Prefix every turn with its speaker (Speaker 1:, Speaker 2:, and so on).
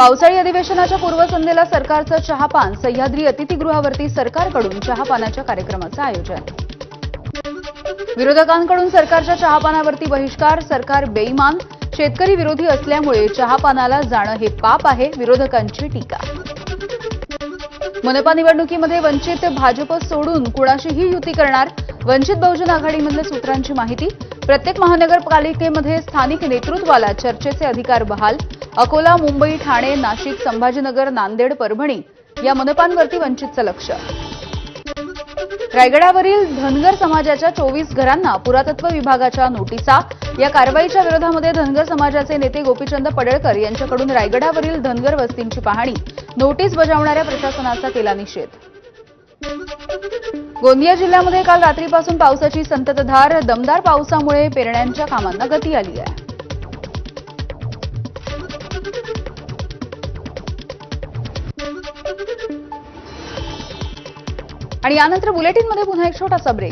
Speaker 1: पावसाळी अधिवेशनाच्या पूर्वसंध्येला सरकारचं चहापान. सह्याद्री अतिथीगृहावरती सरकारकडून चहापानाच्या कार्यक्रमाचं आयोजन. विरोधकांकडून सरकारच्या चहापानावरती बहिष्कार. सरकार बेईमान. शेतकरी विरोधी असल्यामुळे चहापानाला जाणं हे पाप आहे. विरोधकांची टीका. मनपा निवडणुकीमध्ये वंचित भाजप सोडून कुणाशीही युती करणार? वंचित बहुजन आघाडीमधल्या सूत्रांची माहिती. प्रत्येक महानगरपालिकेमध्ये स्थानिक नेतृत्वाला चर्चेचे अधिकार बहाल. अकोला मुंबई ठाणे नाशिक संभाजीनगर नांदेड परभणी या मनपांवरती वंचितचं लक्ष. रायगडावरील धनगर समाजाच्या चोवीस घरांना पुरातत्व विभागाच्या नोटिसा. या कारवाईच्या विरोधामध्ये धनगर समाजाचे नेते गोपीचंद पडळकर यांच्याकडून रायगडावरील धनगर वस्तींची पाहणी. नोटीस बजावणाऱ्या प्रशासनाचा केला निषेध. गोंदिया जिल्ह्यामध्ये काल रात्रीपासून पावसाची संततधार. दमदार पावसामुळे पेरण्यांच्या कामांना गती आली आहे. आणि यानंतर बुलेटिनमध्ये पुन्हा एक छोटासा ब्रेक